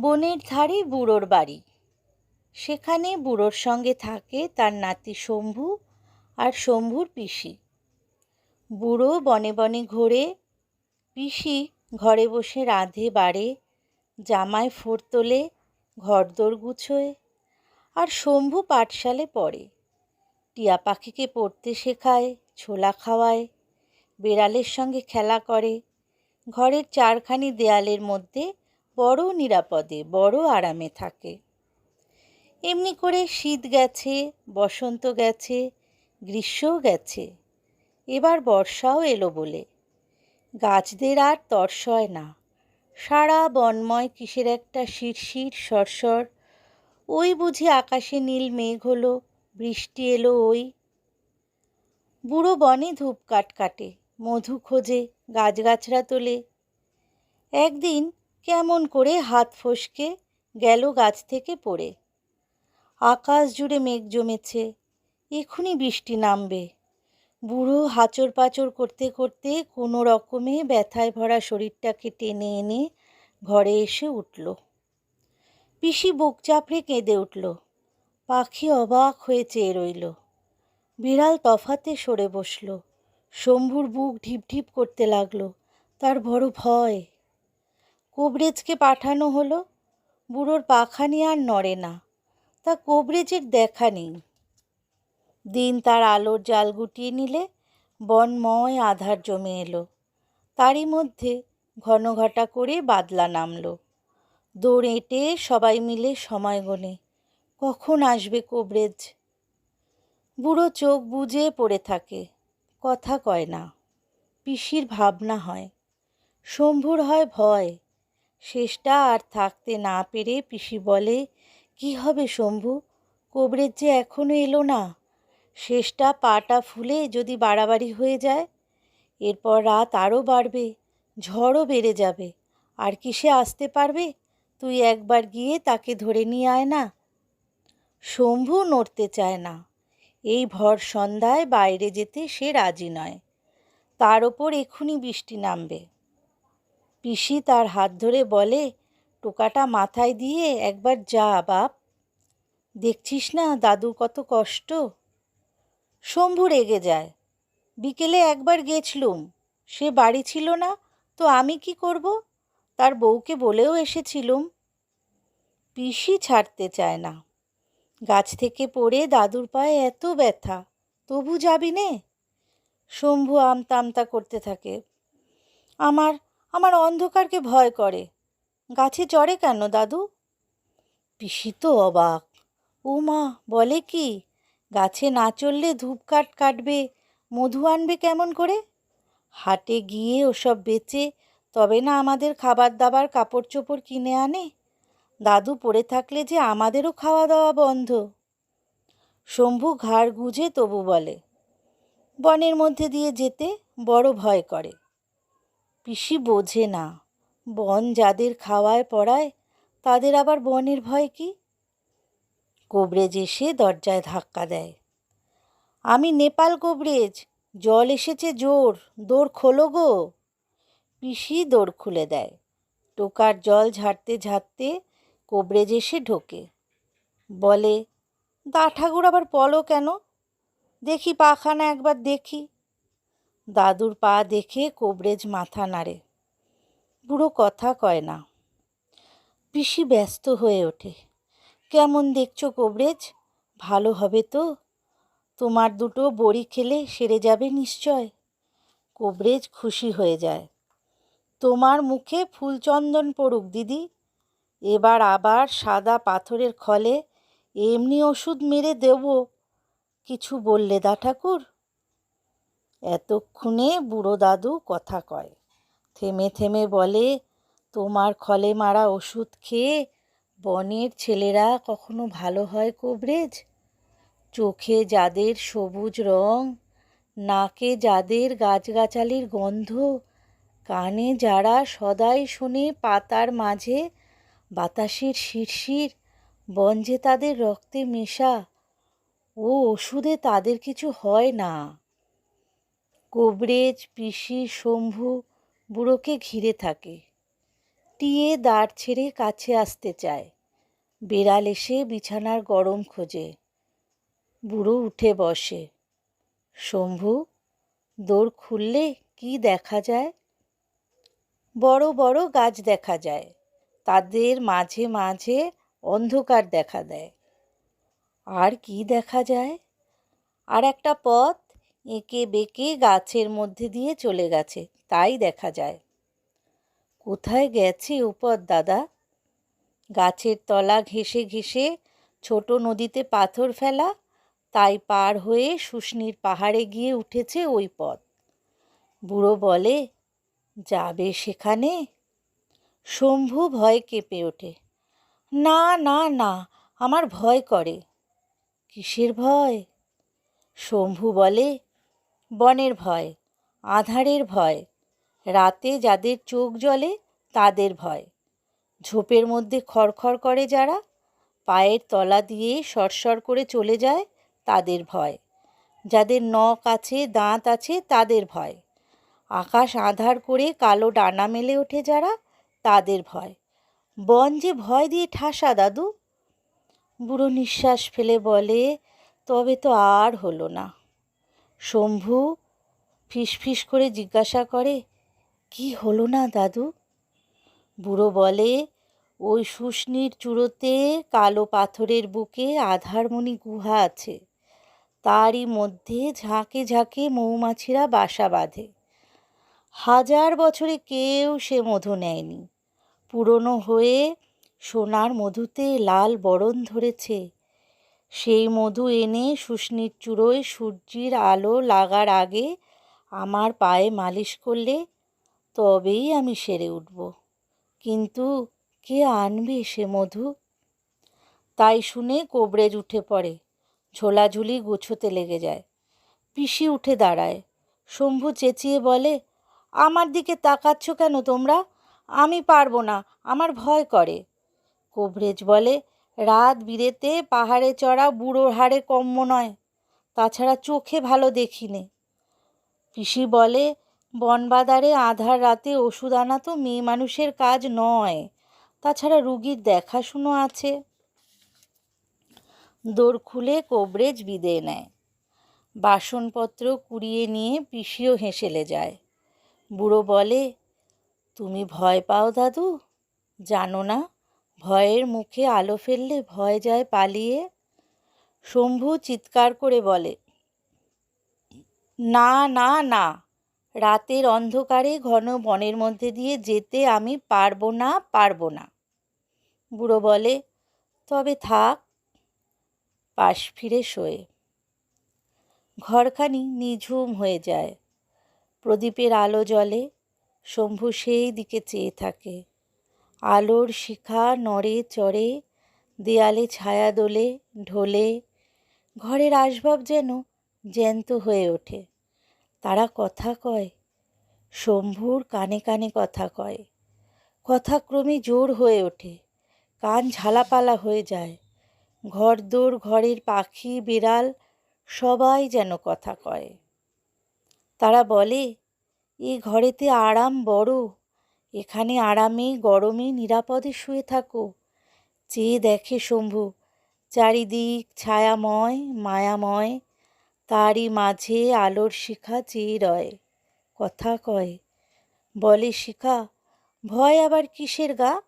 বনের ধারে বুড়োর বাড়ি। সেখানে বুড়োর সঙ্গে থাকে তার নাতি শম্ভু আর শম্ভুর পিসি। বুড়ো বনে বনে ঘোরে, পিসি ঘরে বসে রাঁধে বাড়ে, জামায় ফোর তোলে, ঘরদোর গুছোয় আর শম্ভু পাঠশালে পড়ে। টিয়া পাখিকে পড়তে শেখায়, ছোলা খাওয়ায়, বেড়ালের সঙ্গে খেলা করে, ঘরের চারখানি দেয়ালের মধ্যে বড় নিরাপদে, বড় আরামে থাকে। এমনি করে শীত গেছে, বসন্ত গেছে, গ্রীষ্মও গেছে। এবার বর্ষাও এলো বলে। গাছদের আর তরসয় না। সারা বনময় কিসের একটা শিরশির, সরসর। ওই বুঝি আকাশে নীল মেঘ হলো, বৃষ্টি এলো ওই। বুড়ো বনে ধূপ কাট কাটে মধু খোঁজে গাছগাছরা তোলে। একদিন কেমন করে হাত ফসকে গেল গাছ থেকে পড়ে। আকাশ জুড়ে মেঘ জমেছে এক্ষুনি বৃষ্টি নামবে। বুড়ো হাঁচর পাচর করতে করতে কোনো রকমে ব্যথায় ভরা শরীরটাকে টেনে এনে ঘরে এসে উঠল। পিসি বুক চাপড়ে কেঁদে উঠল। পাখি অবাক হয়ে চেয়ে রইল। বিড়াল তফাতে সরে বসল। শম্ভুর বুক ঢিপ ঢিপ করতে লাগল। তার বড় ভয়। কোবরেজকে পাঠানো হলো। বুড়োর পাখানি আর নড়ে না। তা কোবরেজের দেখা নেই। দিন তার আলোর জাল গুটিয়ে নিলে, বনময় আধার জমে এলো। তারই মধ্যে ঘন ঘটা করে বাদলা নামলো। দৌড় এঁটে সবাই মিলে সময় গনে। কখন আসবে কোবরেজ? বুড়ো চোখ বুজে পড়ে থাকে। কথা কয় না। পিসির ভাবনা হয়। শম্ভুর হয় ভয়। শেষটা আর থাকতে না পেরে পিসি বলে, কি হবে শম্ভু? কোবরেজ যে এখনও এলো না। শেষটা পাটা ফুলে যদি বাড়াবাড়ি হয়ে যায়, এরপর রাত আরও বাড়বে, ঝড়ও বেড়ে যাবে। আর কি সে আসতে পারবে? তুই একবার গিয়ে তাকে ধরে নিয়ে আয় না। শম্ভু নড়তে চায় না। এই ভর সন্ধ্যায় বাইরে যেতে সে রাজি নয়। তার ওপর এক্ষুনি বৃষ্টি নামবে। পিসি তার হাত ধরে বলে, টোকাটা মাথায় দিয়ে একবার যা বাপ। দেখছিস না দাদু কত কষ্ট? শম্ভু রেগে যায়। বিকেলে একবার গেছলুম। সে বাড়ি ছিল না, তো আমি কি করব? তার বউকে বলেও এসেছিলুম। পিসি ছাড়তে চায় না। গাছ থেকে পড়ে দাদুর পায়ে এত ব্যথা, তবু যাবি নে? শম্ভু আমতা আমতা করতে থাকে। আমার আমার অন্ধকারকে ভয় করে। গাছে চড়ে কেন, দাদু? পিসি তো অবাক। ও মা বলে কি, গাছে না চললে ধূপ কাঠ কাটবে, মধু আনবে কেমন করে? হাটে গিয়ে ওসব বেচে তবে না আমাদের খাবার দাবার কাপড় চোপড় কিনে আনে? দাদু পড়ে থাকলে যে আমাদেরও খাওয়া দাওয়া বন্ধ। শম্ভু ঘাড় গুজে তবু বলে, বনের মধ্যে দিয়ে যেতে বড় ভয় করে। পিসি বোঝে না। বন যাদের খাওয়ায় পড়ায়, তাদের আবার বনের ভয় কি? কোবরেজ এসে দরজায় ধাক্কা দেয়। আমি নেপাল কোবরেজ জল এসেছে জোর দৌড় খোলো গো। পিসি দৌড় খুলে দেয়। টোকার জল ঝাড়তে ঝাড়তে কোবরেজ এসে ঢোকে। বলে দা ঠাকুর আবার পলো কেন? দেখি পাখানা একবার দেখি। দাদুর পা দেখে কোবরেজ মাথা নাড়ে। বুড়ো কথা কয় না। পিসি ব্যস্ত হয়ে ওঠে। কেমন দেখছ কোবরেজ? ভালো হবে তো? তোমার দুটো বড়ি খেলে সেরে যাবে নিশ্চয়? কোবরেজ খুশি হয়ে যায়। তোমার মুখে ফুলচন্দন পড়ুক, দিদি। এবার আবার সাদা পাথরের খলে এমনি ওষুধ মেরে দেব। কিছু বললে দা ঠাকুর? এতক্ষণে বুড়ো দাদু কথা কয়। থেমে থেমে বলে, তোমার খলে মারা ওষুধ খেয়ে বনের ছেলেরা কখনো ভালো হয় কোবরেজ? চোখে যাদের সবুজ রং, নাকে যাদের গাছগাছালির গন্ধ, কানে যারা সদাই শুনে পাতার মাঝে বাতাসের শিরশির যে তাদের রক্তে মেশা, ও ওষুধে তাদের কিছু হয় না। কোবরেজ পিসি, শম্ভু বুড়োকে ঘিরে থাকে। টিয়ে দাঁড় ছেড়ে কাছে আসতে চায়। বেড়াল এসে বিছানার গরম খোঁজে। বুড়ো উঠে বসে। শম্ভু দৌড় খুললে কি দেখা যায়? বড় বড় গাছ দেখা যায়। তাদের মাঝে মাঝে অন্ধকার দেখা দেয়। আর কি দেখা যায়? আর একটা পথ এঁকে বেঁকে গাছের মধ্যে দিয়ে চলে গেছে, তাই দেখা যায়। কোথায় গেছে উপর দাদা? গাছের তলা ঘেঁষে ঘেঁষে ছোট নদীতে পাথর ফেলা, তাই পার হয়ে শুষ্নির পাহাড়ে গিয়ে উঠেছে ওই পথ বুড়ো বলে, যাবে সেখানে? শম্ভু ভয় কেঁপে ওঠে, না না না, আমার ভয় করে। কিসের ভয়? শম্ভু বলে বনের ভয়, আধারের ভয়, রাতে যাদের চোখ জ্বলে তাদের ভয়। ঝোপের মধ্যে খড়খড় করে যারা, পায়ের তলা দিয়ে সরসর করে চলে যায় তাদের ভয়। যাদের নখ আছে, দাঁত আছে, তাদের ভয়। আকাশ আধার করে কালো ডানা মেলে ওঠে যারা, তাদের ভয়। বন যে ভয় দিয়ে ঠাসা, দাদু। বুড়ো নিঃশ্বাস ফেলে বলে, তবে তো আর হলো না। শম্ভু ফিসফিস করে জিজ্ঞাসা করে, কি হলো না দাদু? বুড়ো বলে, ওই শুষ্নির চূড়োতে কালো পাথরের বুকে আধারমণি গুহা আছে। তারই মধ্যে ঝাঁকে ঝাঁকে মৌমাছিরা বাসা বাঁধে। হাজার বছরে কেউ সে মধু নেয়নি। পুরনো হয়ে সোনার মধুতে লাল বরণ ধরেছে। সেই মধু এনে শুষ্নির চূড়োয় সূর্যের আলো লাগার আগে আমার পায়ে মালিশ করলে তবেই আমি সেরে উঠব। কিন্তু কে আনবে সে মধু? তাই শুনে কোবরেজ উঠে পড়ে, ঝোলাঝুলি গুছোতে লেগে যায়। পিসি উঠে দাঁড়ায়, শম্ভু চেঁচিয়ে বলে, আমার দিকে তাকাচ্ছ কেন তোমরা? আমি পারব না, আমার ভয় করে। কোভরেজ বলে রাত বিরেতে পাহাড়ে চড়া বুড়োর হাড়ে কম্য নয়, তাছাড়া চোখে ভালো দেখিনে পিসি বলে, বনবাদারে আধার রাতে ওষুধ আনা তো মেয়ে মানুষের কাজ নয়, তাছাড়া রুগীর দেখাশুনো আছে। দোর খুলে কোবরেজ বিদে নেয়। বাসনপত্র কুড়িয়ে নিয়ে পিসিও হেসেলে যায়। বুড়ো বলে, তুমি ভয় পাও দাদু? জানো না ভয়ের মুখে আলো ফেললে ভয় যায় পালিয়ে। শম্ভু চিৎকার করে বলে, না না না, রাতের অন্ধকারে ঘন বনের মধ্যে দিয়ে যেতে আমি পারব না পারব না। বুড়ো বলে, তবে থাক, পাশ ফিরে শোয়ে। ঘরখানি নিঝুম হয়ে যায়। প্রদীপের আলো জ্বলে, শম্ভু সেই দিকে চেয়ে থাকে। আলোর শিখা নড়ে চড়ে, দেয়ালে ছায়া দোলে, ঢোলে, ঘরের আসবাব যেন জ্যান্ত হয়ে ওঠে। তারা কথা কয়, শম্ভুর কানে কানে কথা কয়। কথা ক্রমে জোর হয়ে ওঠে, কান ঝালাপালা হয়ে যায়। ঘরদোর ঘরের পাখি, বিড়াল সবাই যেন কথা কয়। তারা বলে, এ ঘরেতে আরাম বড় এখানে আরামে গরমে নিরাপদে শুয়ে থাকো। চেয়ে দেখে শম্ভু, চারিদিক ছায়াময়, মায়াময়, তারই মাঝে আলোর শিখা চেয়ে রয়। কথা কয়, বলে শিখা, ভয় আবার কিসের গা?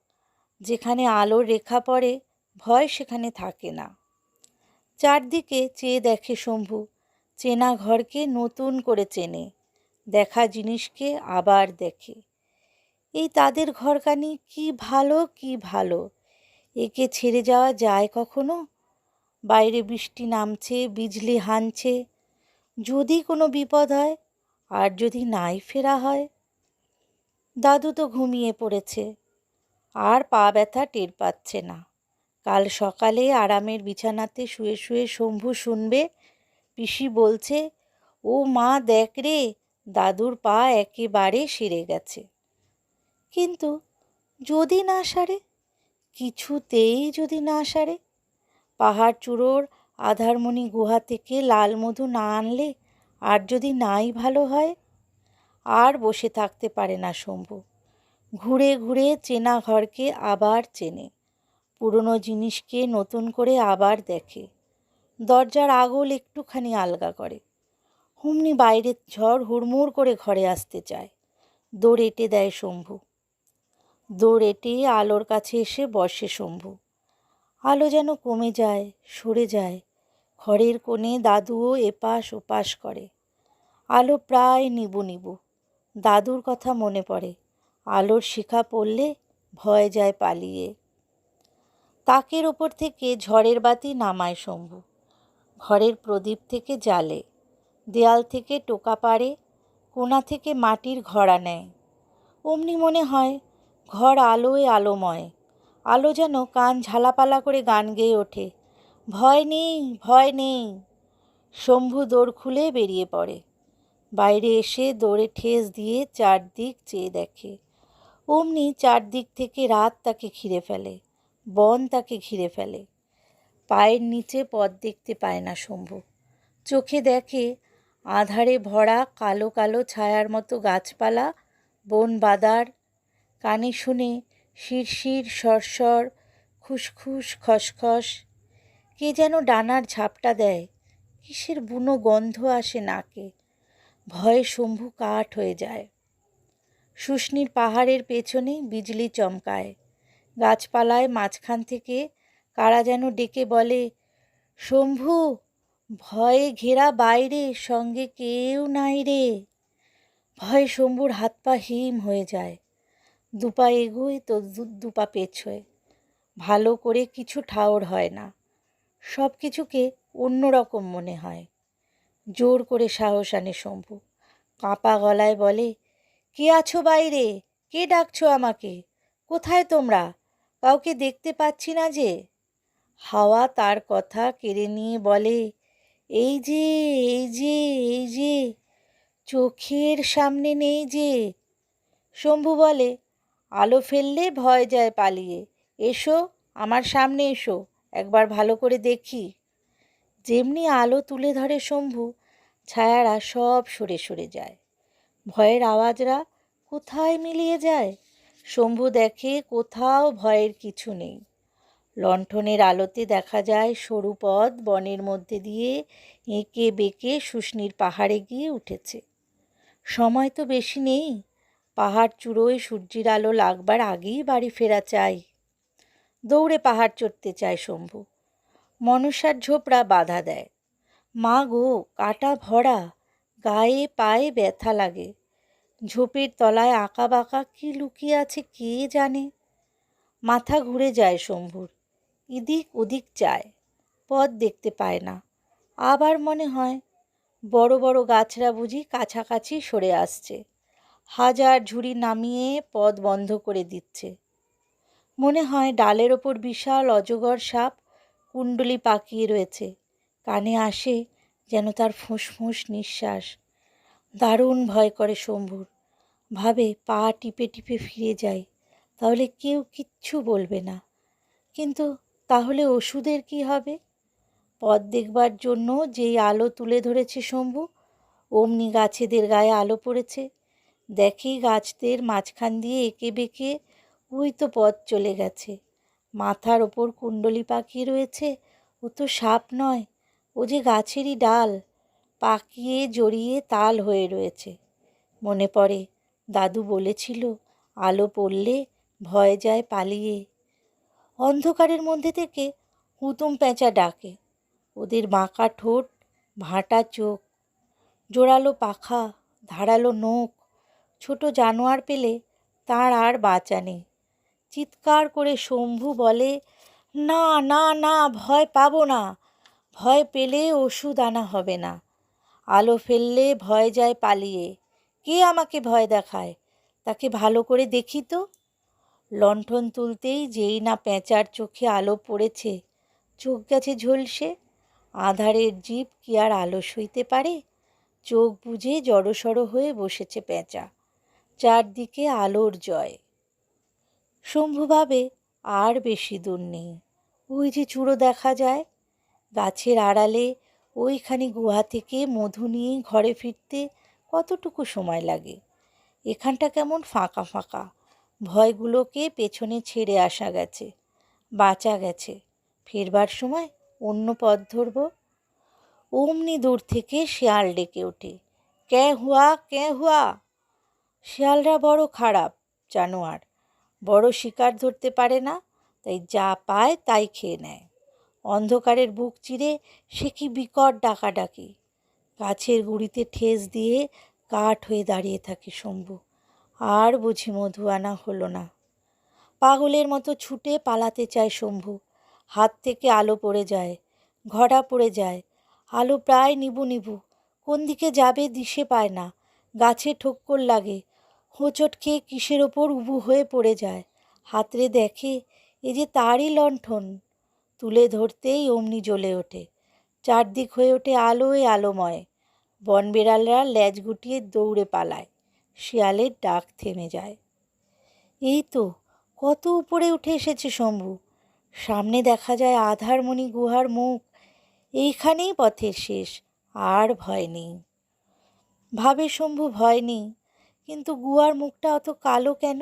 যেখানে আলোর রেখা পড়ে, ভয় সেখানে থাকে না। চারদিকে চেয়ে দেখে শম্ভু, চেনা ঘরকে নতুন করে চেনে, দেখা জিনিসকে আবার দেখে। এই তাদের ঘরখানি কি ভালো কি ভালো? একে ছেড়ে যাওয়া যায় কখনো? বাইরে বৃষ্টি নামছে, বিজলি হানছে। যদি কোনো বিপদ হয়, আর যদি নাই ফেরা হয়? দাদু তো ঘুমিয়ে পড়েছে। আর পা ব্যথা টের পাচ্ছে না। কাল সকালে আরামের বিছানাতে শুয়ে শুয়ে শম্ভু শুনবে। পিসি বলছে, ও মা, দেখ রে, দাদুর পা একেবারে সেরে গেছে। কিন্তু যদি না সারে, কিছুতেই যদি না সারে, পাহাড় চূড়োর আধারমণি গুহা থেকে লাল মধু না আনলে আর যদি নাই ভালো হয়, আর বসে থাকতে পারে না শম্ভু। ঘুরে ঘুরে চেনা ঘরকে আবার চেনে, পুরনো জিনিসকে নতুন করে আবার দেখে, দরজার আগল একটুখানি আলগা করে। হুমনি বাইরের ঝড় হুড়মুড় করে ঘরে আসতে চায়, দৌড় এঁটে দেয় শম্ভু। দৌড় এঁটে আলোর কাছে এসে বসে শম্ভু। আলো যেন কমে যায়, সরে যায়। ঘরের কোণে দাদুও এপাশ ওপাশ করে। আলো প্রায় নিবু নিবু। দাদুর কথা মনে পড়ে। আলোর শিখা পড়লে ভয় যায় পালিয়ে। তাকের ওপর থেকে ঝড়ের বাতি নামায় শম্ভু। ঘরের প্রদীপ থেকে জ্বালে। দেয়াল থেকে টোকা পাড়ে। কোনা থেকে মাটির ঘড়া নেয়। অমনি মনে হয় ঘর আলোয় আলোময়। আলো যেন কান ঝালাপালা করে গান গেয়ে ওঠে। ভয় নেই ভয় নেই। শম্ভু দৌড় খুলে বেরিয়ে পড়ে। বাইরে এসে দৌড়ে ঠেস দিয়ে চারদিক চেয়ে দেখে। অমনি চারদিক থেকে রাত তাকে ঘিরে ফেলে, বন তাকে ঘিরে ফেলে। পায়ের নিচে পথ দেখতে পায় না শম্ভু। চোখে দেখে আধারে ভরা কালো কালো ছায়ার মতো গাছপালা, বন বাদার কানে শুনে শিরশির সরসর খুসখুস খসখস, কে যেন ডানার ঝাপটা দেয়, কিসের বুনো গন্ধ আসে নাকে, ভয়ে শম্ভু কাঠ হয়ে যায়। শুষ্নির পাহাড়ের পেছনে বিজলি চমকায়, গাছপালায় মাঝখান থেকে কারা যেন ডেকে বলে, শম্ভু, ভয়ে ঘেরা বাইরে, সঙ্গে কেউ নাই রে। ভয়ে শম্ভুর হাত পা হিম হয়ে যায় দুপা এগোয় তো দুপা পেছোয়। ভালো করে কিছু ঠাওর হয় না। সব কিছুকে অন্যরকম মনে হয়। জোর করে সাহস আনে শম্ভু। কাঁপা গলায় বলে, কে আছো বাইরে? কে ডাকছো আমাকে? কোথায় তোমরা? কাউকে দেখতে পাচ্ছি না যে? হাওয়া তার কথা কেড়ে নিয়ে বলে, এই যে এই যে এই যে, চোখের সামনে নেই যে। শম্ভু বলে আলো ফেললে ভয় যায় পালিয়ে। এসো, আমার সামনে এসো, একবার ভালো করে দেখি। যেমনি আলো তুলে ধরে শম্ভু, ছায়ারা সব সরে সরে যায়। ভয়ের আওয়াজরা কোথায় মিলিয়ে যায়? শম্ভু দেখে কোথাও ভয়ের কিছু নেই। লণ্ঠনের আলোতে দেখা যায় সরু পথ বনের মধ্যে দিয়ে এঁকে বেঁকে শুষ্নির পাহাড়ে গিয়ে উঠেছে। সময় তো বেশি নেই। পাহাড় চূড়োয় সূর্যের আলো লাগবার আগেই বাড়ি ফেরা চাই দৌড়ে পাহাড় চড়তে চায় শম্ভু। মনসার ঝোপড়া বাধা দেয়। মা গো, কাটা ভরা, গায়ে পায়ে ব্যথা লাগে। ঝোপের তলায় আঁকা বাঁকা কী লুকিয়ে আছে কে জানে? মাথা ঘুরে যায় শম্ভুর। এদিক ওদিক চায়। পথ দেখতে পায় না। আবার মনে হয়, বড় বড় গাছরা বুঝি কাছাকাছি সরে আসছে। হাজার ঝুড়ি নামিয়ে পথ বন্ধ করে দিচ্ছে। মনে হয় ডালের ওপর বিশাল অজগর সাপ কুণ্ডলি পাকিয়ে রয়েছে। কানে আসে যেন তার ফুঁসফুঁস নিঃশ্বাস। দারুণ ভয় করে শম্ভুর। ভাবে পা টিপে টিপে ফিরে যায়। তাহলে কেউ কিচ্ছু বলবে না। কিন্তু তাহলে ওষুধের কি হবে? পথ দেখবার জন্য যেই আলো তুলে ধরেছে শম্ভু, অমনি গাছেদের গায়ে আলো পড়েছে। দেখি গাছদের মাঝখান দিয়ে এঁকে বেঁকে ওই তো পথ চলে গেছে। মাথার ওপর কুণ্ডলি পাখি রয়েছে। ও তো সাপ নয়, ও যে গাছেরই ডাল, পাকিয়ে জড়িয়ে তাল হয়ে রয়েছে। মনে পড়ে, দাদু বলেছিল, আলো পড়লে ভয় যায় পালিয়ে। অন্ধকারের মধ্যে থেকে হুতুম পেঁচা ডাকে। ওদের বাঁকা ঠোঁট, ভাঁটা চোখ, জোরালো পাখা, ধারালো নোখ ছোট জানোয়ার পেলে তার আর বাঁচা নেই। চিৎকার করে শম্ভু বলে, না না না, ভয় পাবো না, ভয় পেলে ওষুধ আনা হবে না। আলো ফেললে ভয় যায় পালিয়ে। কে আমাকে ভয় দেখায়? তাকে ভালো করে দেখি তো। লণ্ঠন তুলতেই যেই না পেঁচার চোখে আলো পড়েছে, চোখ গেছে ঝলসে। আধারের জীব কি আর আলো সইতে পারে? চোখ বুঝে জড়সড় হয়ে বসেছে পেঁচা। চারদিকে আলোর জয়। শম্ভুভাবে আর বেশি দূর নেই। ওই যে চূড়ো দেখা যায়, গাছের আড়ালে, ওইখানি গুহা থেকে মধু নিয়ে ঘরে ফিরতে কতটুকু সময় লাগে? এখানটা কেমন ফাঁকা ফাঁকা। ভয়গুলোকে পেছনে ছেড়ে আসা গেছে, বাঁচা গেছে। ফেরবার সময় অন্য পথ ধরব? অমনি দূর থেকে শেয়াল ডেকে ওঠে। কে হুয়া কে হুয়া? শেয়ালরা বড় খারাপ, জানোয়ার। বড় শিকার ধরতে পারে না, তাই যা পায় তাই খেয়ে নেয়। অন্ধকারের বুক চিরে সে কি বিকট ডাকাডাকি। গাছের গুড়িতে ঠেস দিয়ে কাঠ হয়ে দাঁড়িয়ে থাকে শম্ভু। আর বুঝি মধু আনা হলো না। পাগলের মতো ছুটে পালাতে চায় শম্ভু। হাত থেকে আলো পড়ে যায় ঘড়া পড়ে যায়। আলো প্রায় নিবু নিবু। কোন দিকে যাবে দিশে পায় না। গাছে ঠোক্কর লাগে হোঁচট খেয়ে কিসের ওপর উবু হয়ে পড়ে যায়। হাতরে দেখে, এ যে তারই লণ্ঠন। তুলে ধরতেই অমনি জ্বলে ওঠে। চারদিক হয়ে ওঠে আলোয় আলোময়। বনবেড়ালরা ল্যাজ গুটিয়ে দৌড়ে পালায়। শিয়ালের ডাক থেমে যায়। এই তো, কত উপরে উঠে এসেছে শম্ভু? সামনে দেখা যায় আধারমণি গুহার মুখ। এইখানেই পথের শেষ। আর ভয় নেই। ভাবে শম্ভু, ভয় নেই। কিন্তু গুয়ার মুখটা অত কালো কেন?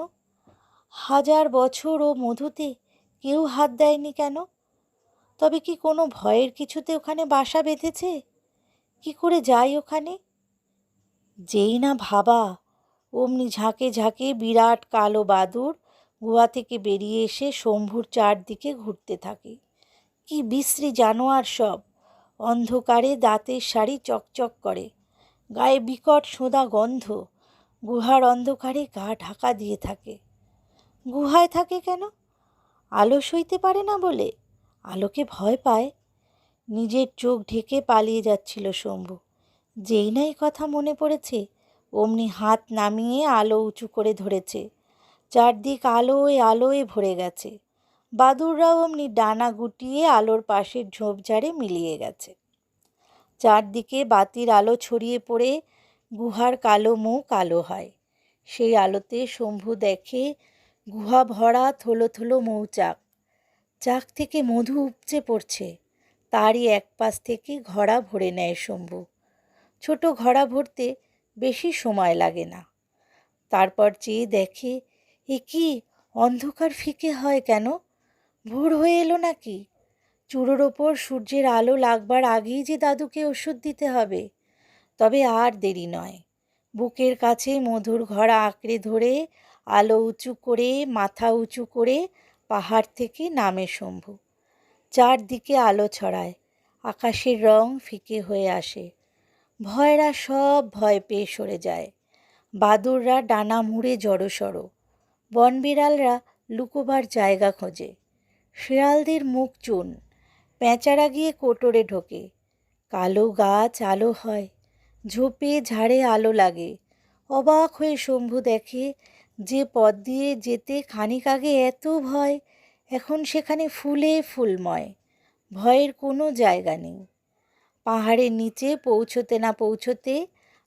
হাজার বছর ও মধুতে কেউ হাত দেয়নি কেন? তবে কি কোনো ভয়ের কিছুতে ওখানে বাসা বেঁধেছে? কি করে যাই ওখানে? যেই না ভাবা, অমনি ঝাঁকে ঝাঁকে বিরাট কালো বাদুর গুহা থেকে বেরিয়ে এসে শম্ভুর চারদিকে ঘুরতে থাকে। কি বিশ্রী জানোয়ার সব! অন্ধকারে দাঁতের শাড়ি চকচক করে, গায়ে বিকট সোঁদা গন্ধ। গুহার অন্ধকারে গা ঢাকা দিয়ে থাকে। গুহায় থাকে কেন? আলো সইতে পারে না বলে? আলোকে ভয় পায়? নিজের চোখ ঢেকে পালিয়ে যাচ্ছিল শম্ভু। যেই না এই কথা মনে পড়েছে, অমনি হাত নামিয়ে আলো উঁচু করে ধরেছে। চারদিক আলোয় আলোয় ভরে গেছে। বাদুররাও অমনি ডানা গুটিয়ে আলোর পাশের ঝোপঝাড়ে মিলিয়ে গেছে। চারদিকে বাতির আলো ছড়িয়ে পড়ে গুহার কালো মুখ আলো হয়। সেই আলোতে শম্ভু দেখে গুহা ভরা থলো থলো মৌচাক। চাক থেকে মধু উপচে পড়ছে। তারই এক পাশ থেকে ঘড়া ভরে নেয় শম্ভু। ছোট ঘড়া ভরতে বেশি সময় লাগে না। তারপর চেয়ে দেখে, এ কি, অন্ধকার ফিকে হয় কেন? ভোর হয়ে এলো নাকি? চুড়োর ওপর সূর্যের আলো লাগবার আগেই যে দাদুকে ওষুধ দিতে হবে। তবে আর দেরি নয়। বুকের কাছে মধুর ঘড়া আঁকড়ে ধরে, আলো উঁচু করে, মাথা উঁচু করে পাহাড় থেকে নামে শম্ভু। চারদিকে আলো ছড়ায়, আকাশের রং ফিকে হয়ে আসে। ভয়রা সব ভয় পেয়ে সরে যায়। বাদুররা ডানা মুড়ে জড়সড়। বনবিড়ালরা লুকোবার জায়গা খোঁজে। শেয়ালদের মুখ চুন প্যাঁচারা গিয়ে কোটরে ঢোকে। কালো গাছ আলো হয়। ঝোপে ঝাড়ে আলো লাগে। অবাক হয়ে শম্ভু দেখে যে পথ দিয়ে যেতে খানিক আগে এত ভয়, এখন সেখানে ফুলে ফুলময়। ভয়ের কোনো জায়গা নেই। পাহাড়ের নিচে পৌঁছতে না পৌঁছতে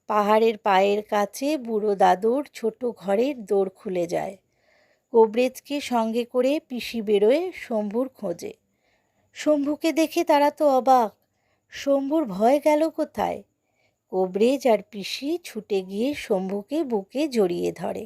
পাহাড়ের পায়ের কাছে বুড়ো দাদুর ছোট ঘরের দোর খুলে যায়। কোবরেজকে সঙ্গে করে পিসি বেরোয় শম্ভুর খোঁজে। শম্ভুকে দেখে তারা তো অবাক। শম্ভুর ভয় গেল কোথায়? কোবরেজ আর পিসি ছুটে গিয়ে শম্ভুকে বুকে জড়িয়ে ধরে।